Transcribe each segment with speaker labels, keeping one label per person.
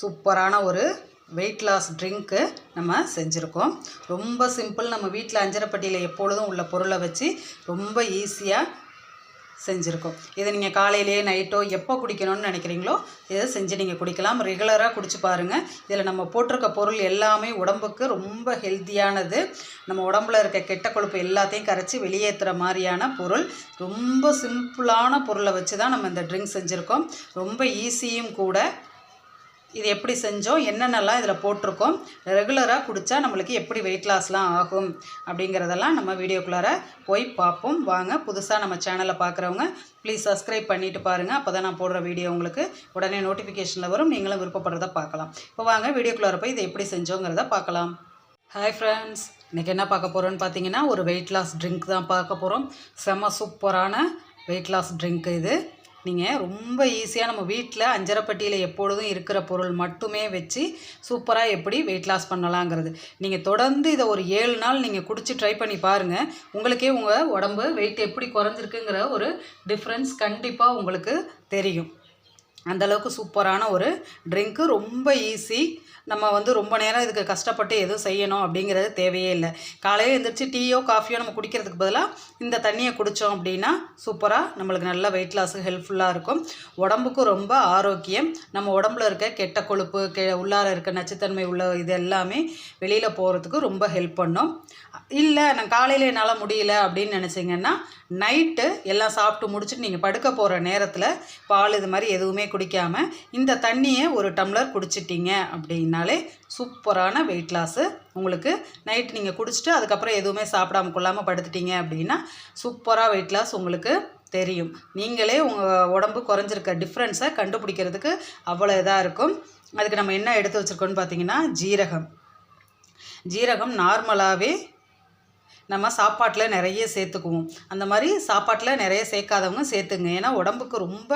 Speaker 1: சூப்பரான ஒரு weight loss drink நம்ம செஞ்சுருக்கோம். ரொம்ப சிம்பிள் நம்ம வீட்டில் அஞ்சரைப்பட்டியில் எப்பொழுதும் உள்ள பொருளை வச்சு ரொம்ப ஈஸியாக செஞ்சுருக்கோம். இதை நீங்கள் காலையிலேயே நைட்டோ எப்போ குடிக்கணும்னு நினைக்கிறீங்களோ இதை செஞ்சு நீங்கள் குடிக்கலாம். ரெகுலராக குடிச்சு பாருங்கள் இதில் நம்ம போட்டிருக்க பொருள் எல்லாமே உடம்புக்கு ரொம்ப ஹெல்த்தியானது நம்ம உடம்புல இருக்க கெட்ட கொழுப்பு எல்லாத்தையும் கரைச்சி வெளியேற்றுற மாதிரியான பொருள். ரொம்ப சிம்பிளான பொருளை வச்சு தான் நம்ம இந்த ட்ரிங்க் செஞ்சுருக்கோம். ரொம்ப ஈஸியும் கூட இது எப்படி செஞ்சோம் என்னென்னலாம் இதில் போட்டிருக்கோம் ரெகுலராக குடித்தா நம்மளுக்கு எப்படி வெயிட் லாஸ்லாம் ஆகும் அப்படிங்கிறதெல்லாம் நம்ம வீடியோக்குள்ளார போய் பார்ப்போம். வாங்க புதுசாக நம்ம சேனலை பார்க்குறவங்க ப்ளீஸ் சப்ஸ்கிரைப் பண்ணிவிட்டு பாருங்கள் அப்போ தான் நான் போடுற வீடியோ உங்களுக்கு உடனே நோட்டிஃபிகேஷனில் வரும். நீங்களும் விருப்பப்படுறத பார்க்கலாம். இப்போ வாங்க வீடியோக்குள்ளார போய் இதை எப்படி செஞ்சோங்கிறத பார்க்கலாம். ஹாய் ஃப்ரெண்ட்ஸ் இன்றைக்கி என்ன பார்க்க போகிறோன்னு பார்த்தீங்கன்னா ஒரு வெயிட் லாஸ் ட்ரிங்க் தான் பார்க்க போகிறோம் செம்ம சூப்பரான வெயிட் லாஸ் ட்ரிங்க் இது. நீங்கள் ரொம்ப ஈஸியாக நம்ம வீட்டில் அஞ்சரைப்பட்டியில் எப்பொழுதும் இருக்கிற பொருள் மட்டுமே வச்சு சூப்பராக எப்படி வெயிட் லாஸ் பண்ணலாங்கிறது. நீங்கள் தொடர்ந்து இதை ஒரு ஏழு நாள் நீங்கள் குடிச்சு ட்ரை பண்ணி பாருங்கள் உங்களுக்கே உங்கள் உடம்பு வெயிட் எப்படி குறைஞ்சிருக்குங்கிற ஒரு டிஃப்ரென்ஸ் கண்டிப்பாக உங்களுக்கு தெரியும். அந்தளவுக்கு சூப்பரான ஒரு ட்ரிங்க்கு ரொம்ப ஈஸி நம்ம வந்து ரொம்ப நேரம் இதுக்கு கஷ்டப்பட்டு எதுவும் செய்யணும் அப்படிங்கிறது தேவையே இல்லை. காலையில் எழுந்திரிச்சு டீயோ காஃபியோ நம்ம குடிக்கிறதுக்கு பதிலாக இந்த தண்ணியை குடித்தோம் அப்படின்னா சூப்பராக நம்மளுக்கு நல்ல வெயிட் லாஸுக்கு ஹெல்ப்ஃபுல்லாக இருக்கும். உடம்புக்கும் ரொம்ப ஆரோக்கியம். நம்ம உடம்புல இருக்க கெட்ட கொழுப்பு கெ உள்ளார இருக்க நச்சுத்தன்மை உள்ள இது எல்லாமே வெளியில் போகிறதுக்கு ரொம்ப ஹெல்ப் பண்ணும். இல்லை நான் காலையில் என்னால் முடியல அப்படின்னு நினச்சிங்கன்னா நைட்டு எல்லாம் சாப்பிட்டு முடிச்சுட்டு நீங்கள் படுக்க போகிற நேரத்தில் பால் இது மாதிரி எதுவுமே குடிக்காமல் இந்த தண்ணியை ஒரு டம்ளர் குடிச்சிட்டிங்க அப்படின்னு அப்படின்னாலே சூப்பரான வெயிட் லாஸு உங்களுக்கு நைட் நீங்கள் குடிச்சிட்டு அதுக்கப்புறம் எதுவுமே சாப்பிடாம கொள்ளாமல் படுத்துட்டீங்க அப்படின்னா சூப்பராக வெயிட் லாஸ் உங்களுக்கு தெரியும். நீங்களே உங்கள் உடம்பு குறைஞ்சிருக்க டிஃப்ரென்ஸை கண்டுபிடிக்கிறதுக்கு அவ்வளோ இதாக இருக்கும். அதுக்கு நம்ம என்ன எடுத்து வச்சுருக்கோன்னு பார்த்தீங்கன்னா ஜீரகம். ஜீரகம் நார்மலாகவே நம்ம சாப்பாட்டில் நிறைய சேர்த்துக்குவோம். அந்த மாதிரி சாப்பாட்டில் நிறைய சேர்க்காதவங்க சேர்த்துங்க. ஏன்னா உடம்புக்கு ரொம்ப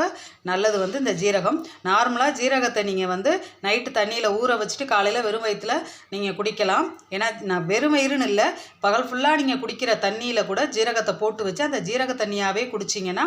Speaker 1: நல்லது வந்து இந்த ஜீரகம். நார்மலாக ஜீரகத்தை நீங்கள் வந்து நைட்டு தண்ணியில் ஊற வச்சுட்டு காலையில் வெறும் வயிற்றில் நீங்கள் குடிக்கலாம். ஏன்னா நான் வெறும் வயிறுன்னு இல்லை பகல் ஃபுல்லாக நீங்கள் குடிக்கிற தண்ணியில் கூட ஜீரகத்தை போட்டு வச்சு அந்த ஜீரக தண்ணியாகவே குடிச்சிங்கன்னா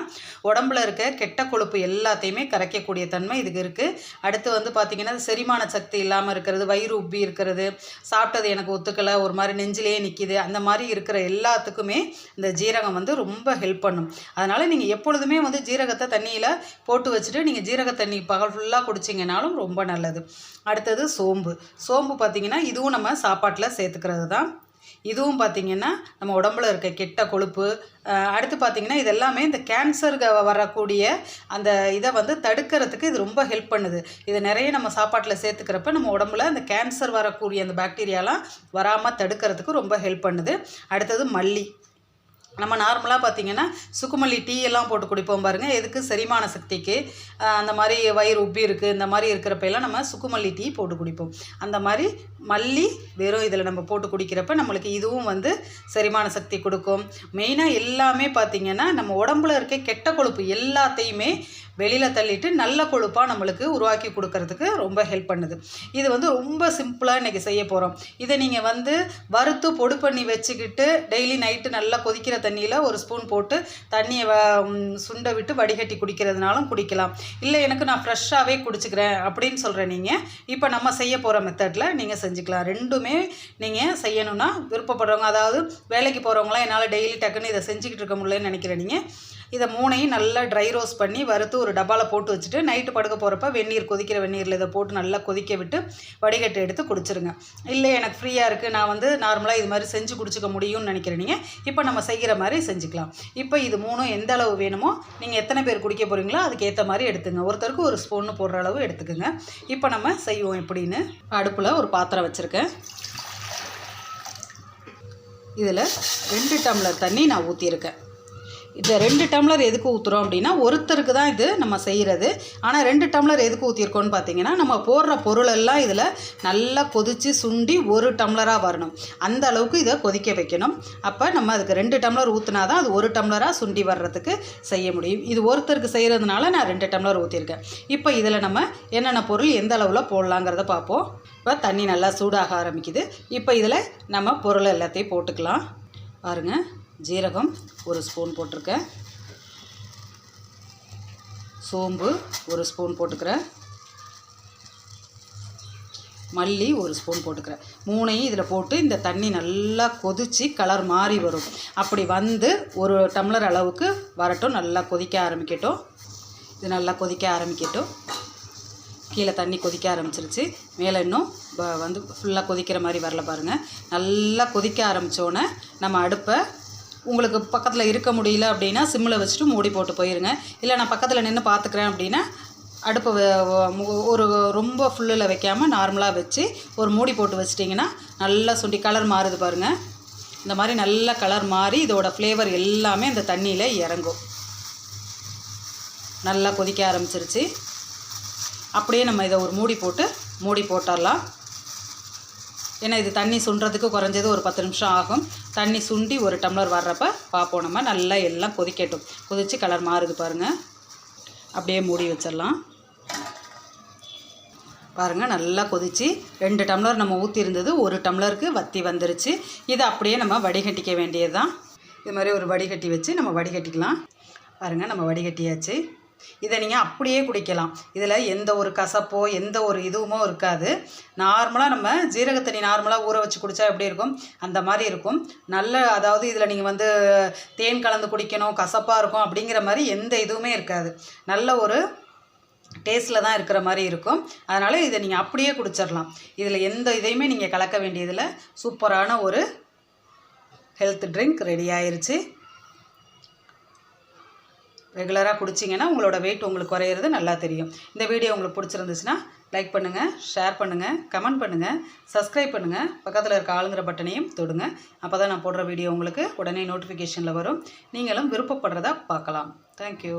Speaker 1: உடம்புல இருக்க கெட்ட கொழுப்பு எல்லாத்தையுமே கரைக்கக்கூடிய தன்மை இதுக்கு இருக்குது அடுத்து வந்து பார்த்திங்கன்னா செரிமான சக்தி இல்லாமல் இருக்கிறது வயிறு உப்பி இருக்கிறது சாப்பிட்டது எனக்கு ஒத்துக்கலை ஒரு மாதிரி நெஞ்சிலே நிற்கிது அந்த மாதிரி இருக்கிற எல்லாத்துக்குமே இந்த ஜீரகம் வந்து ரொம்ப ஹெல்ப் பண்ணும். அதனால் நீங்கள் எப்பொழுதுமே வந்து ஜீரகத்தை தண்ணியில் போட்டு வச்சுட்டு நீங்கள் ஜீரக தண்ணி பகல் ஃபுல்லாக குடிச்சிங்கனாலும் ரொம்ப நல்லது. அடுத்தது சோம்பு. சோம்பு பார்த்திங்கன்னா இதுவும் நம்ம சாப்பாட்டில் சேர்த்துக்கிறது தான் இதுவும் பார்த்திங்கன்னா நம்ம உடம்புல இருக்க கெட்ட கொழுப்பு அடுத்து பார்த்திங்கன்னா இது எல்லாமே இந்த கேன்சருக்கு வரக்கூடிய அந்த இதை வந்து தடுக்கிறதுக்கு இது ரொம்ப ஹெல்ப் பண்ணுது. இதை நிறைய நம்ம சாப்பாட்டில் சேர்த்துக்கிறப்ப நம்ம உடம்புல அந்த கேன்சர் வரக்கூடிய அந்த பாக்டீரியாலாம் வராமல் தடுக்கிறதுக்கு ரொம்ப ஹெல்ப் பண்ணுது. அடுத்தது மல்லி. நம்ம நார்மலாக பார்த்திங்கன்னா சுக்குமல்லி டீ எல்லாம் போட்டு குடிப்போம் பாருங்கள் எதுக்கு? செரிமான சக்திக்கு. அந்த மாதிரி வயிறு உப்பி இருக்குது இந்த மாதிரி இருக்கிறப்ப எல்லாம் நம்ம சுக்குமல்லி டீ போட்டு குடிப்போம். அந்த மாதிரி மல்லி வெறும் இதில் நம்ம போட்டு குடிக்கிறப்ப நம்மளுக்கு இதுவும் வந்து செரிமான சக்தி கொடுக்கும். மெயினாக எல்லாமே பார்த்திங்கன்னா நம்ம உடம்புல இருக்க கெட்ட கொழுப்பு எல்லாத்தையுமே வெளியில் தள்ளிட்டு நல்ல கொழுப்பாக நம்மளுக்கு உருவாக்கி கொடுக்கறதுக்கு ரொம்ப ஹெல்ப் பண்ணுது. இது வந்து ரொம்ப சிம்பிளாக இன்றைக்கி செய்ய போகிறோம் இதை நீங்கள் வந்து வறுத்து பொடு பண்ணி வச்சுக்கிட்டு டெய்லி நைட்டு நல்லா கொதிக்கிற தண்ணியில் ஒரு ஸ்பூன் போட்டு தண்ணியை வ சுண்டை விட்டு வடிகட்டி குடிக்கிறதுனாலும் குடிக்கலாம். இல்லை எனக்கு நான் ஃப்ரெஷ்ஷாகவே குடிச்சிக்கிறேன் அப்படின்னு சொல்கிறேன் நீங்கள் இப்போ நம்ம செய்ய போகிற மெத்தடில் நீங்கள் செஞ்சுக்கலாம். ரெண்டுமே நீங்கள் செய்யணும்னா விருப்பப்படுறவங்க அதாவது வேலைக்கு போகிறவங்களாம் என்னால் டெய்லி டக்குன்னு இதை செஞ்சுக்கிட்டு இருக்க முடியலன்னு நினைக்கிறேன் நீங்கள் இதை மூணையும் நல்லா ட்ரை ரோஸ் பண்ணி வறுத்து ஒரு டப்பாவில் போட்டு வச்சுட்டு நைட்டு படுக்க போகிறப்ப வெந்நீர் கொதிக்கிற வெந்நீரில் இதை போட்டு நல்லா கொதிக்க விட்டு வடிகட்டு எடுத்து குடிச்சிருங்க. இல்லை எனக்கு ஃப்ரீயாக இருக்குது நான் வந்து நார்மலாக இது மாதிரி செஞ்சு குடிச்சிக்க முடியும்னு நினைக்கிறேன் நீங்கள் இப்போ நம்ம செய்கிற மாதிரி செஞ்சுக்கலாம். இப்போ இது மூணும் எந்த அளவு வேணுமோ நீங்கள் எத்தனை பேர் குடிக்க போகிறீங்களோ அதுக்கு ஏற்ற மாதிரி எடுத்துங்க. ஒருத்தருக்கு ஒரு ஸ்பூன்னு போடுற அளவு எடுத்துக்கோங்க. இப்போ நம்ம செய்வோம் எப்படின்னு. அடுப்பில் ஒரு பாத்திரம் வச்சுருக்கேன். இதில் ரெண்டு டம்ளர் தண்ணி நான் ஊற்றியிருக்கேன் இந்த ரெண்டு டம்ளர் எதுக்கு ஊற்றுறோம் அப்படின்னா ஒருத்தருக்கு தான் இது நம்ம செய்கிறது ஆனால் ரெண்டு டம்ளர் எதுக்கு ஊற்றிருக்கோன்னு பார்த்தீங்கன்னா நம்ம போடுற பொருளெல்லாம் இதில் நல்லா கொதித்து சுண்டி ஒரு டம்ளராக வரணும். அந்த அளவுக்கு இதை கொதிக்க வைக்கணும். அப்போ நம்ம அதுக்கு ரெண்டு டம்ளர் ஊற்றினா தான் அது ஒரு டம்ளராக சுண்டி வர்றதுக்கு செய்ய முடியும். இது ஒருத்தருக்கு செய்கிறதுனால நான் ரெண்டு டம்ளர் ஊற்றிருக்கேன் இப்போ இதில் நம்ம என்னென்ன பொருள் எந்த அளவில் போடலாங்கிறத பார்ப்போம் இப்போ தண்ணி நல்லா சூடாக ஆரம்பிக்குது. இப்போ இதில் நம்ம பொருள் எல்லாத்தையும் போட்டுக்கலாம். பாருங்கள் ஜீரகம் ஒரு ஸ்பூன் போட்டிருக்கேன். சோம்பு ஒரு ஸ்பூன் போட்டுக்கிறேன். மல்லி ஒரு ஸ்பூன் போட்டுக்கிறேன். மூணையும் இதில் போட்டு இந்த தண்ணி நல்லா கொதித்து கலர் மாறி வரும். அப்படி வந்து ஒரு டம்ளர் அளவுக்கு வரட்டும். நல்லா கொதிக்க ஆரம்பிக்கட்டும். இது நல்லா கொதிக்க ஆரம்பிக்கட்டும். கீழே தண்ணி கொதிக்க ஆரம்பிச்சிருச்சு. மேலே இன்னும் வந்து ஃபுல்லாக கொதிக்கிற மாதிரி வரல பாருங்கள் நல்லா கொதிக்க ஆரம்பித்தோன்னே நம்ம அடுப்பை உங்களுக்கு பக்கத்தில் இருக்க முடியல அப்படின்னா சிம்மில் வச்சுட்டு மூடி போட்டு போயிருங்க. இல்லை நான் பக்கத்தில் நின்று பார்த்துக்கிறேன் அப்படின்னா அடுப்பை ஒரு ரொம்ப ஃபுல்லில் வைக்காமல் நார்மலாக வச்சு ஒரு மூடி போட்டு வச்சிட்டிங்கன்னா நல்லா சுண்டி கலர் மாறுது பாருங்கள் இந்த மாதிரி நல்ல கலர் மாறி இதோட ஃப்ளேவர் எல்லாமே இந்த தண்ணியில் இறங்கும். நல்லா கொதிக்க ஆரம்பிச்சிருச்சு. அப்படியே நம்ம இதை ஒரு மூடி போட்டு மூடி போட்டுடலாம் ஏன்னா இது தண்ணி சுண்டுறதுக்கு குறைஞ்சது ஒரு பத்து நிமிஷம் ஆகும். தண்ணி சுண்டி ஒரு டம்ளர் வர்றப்ப பார்ப்போம் நம்ம. நல்லா எல்லாம் கொதிக்கட்டும். கொதித்து கலர் மாறுது பாருங்கள் அப்படியே மூடி வச்சிடலாம். பாருங்கள் நல்லா கொதிச்சு ரெண்டு டம்ளர் நம்ம ஊற்றி இருந்தது ஒரு டம்ளருக்கு வத்தி வந்துருச்சு. இதை அப்படியே நம்ம வடிகட்டிக்க வேண்டியது தான் இது மாதிரி ஒரு வடிகட்டி வச்சு நம்ம வடிகட்டிக்கலாம். பாருங்கள் நம்ம வடிகட்டியாச்சு. இதை நீங்கள் அப்படியே குடிக்கலாம். இதில் எந்த ஒரு கசப்போ எந்த ஒரு இதுவுமோ இருக்காது. நார்மலாக நம்ம ஜீரக தண்ணி நார்மலாக ஊற வச்சு குடித்தா எப்படி இருக்கும்? அந்த மாதிரி இருக்கும். நல்ல அதாவது இதில் நீங்கள் வந்து தேன் கலந்து குடிக்கணும் கசப்பாக இருக்கும் அப்படிங்கிற மாதிரி எந்த இதுவுமே இருக்காது. நல்ல ஒரு டேஸ்ட்டில் தான் இருக்கிற மாதிரி இருக்கும். அதனால் இதை நீங்கள் அப்படியே குடிச்சிடலாம். இதில் எந்த இதையுமே நீங்கள் கலக்க வேண்டியதில் சூப்பரான ஒரு ஹெல்த் ட்ரிங்க் ரெடி ஆயிடுச்சு ரெகுலராக குடிச்சிங்கன்னா உங்களோட வெயிட் உங்களுக்கு குறையிறது நல்லா தெரியும். இந்த வீடியோ உங்களுக்கு பிடிச்சிருந்துச்சுன்னா லைக் பண்ணுங்கள் ஷேர் பண்ணுங்கள் கமெண்ட் பண்ணுங்கள் சப்ஸ்கிரைப் பண்ணுங்கள் பக்கத்தில் இருக்க ஆளுங்கிற பட்டனையும் தொடுங்க. அப்போ தான் நான் போடுற வீடியோ உங்களுக்கு உடனே நோட்டிஃபிகேஷனில் வரும். நீங்களும் விருப்பப்படுறதா பார்க்கலாம். தேங்க்யூ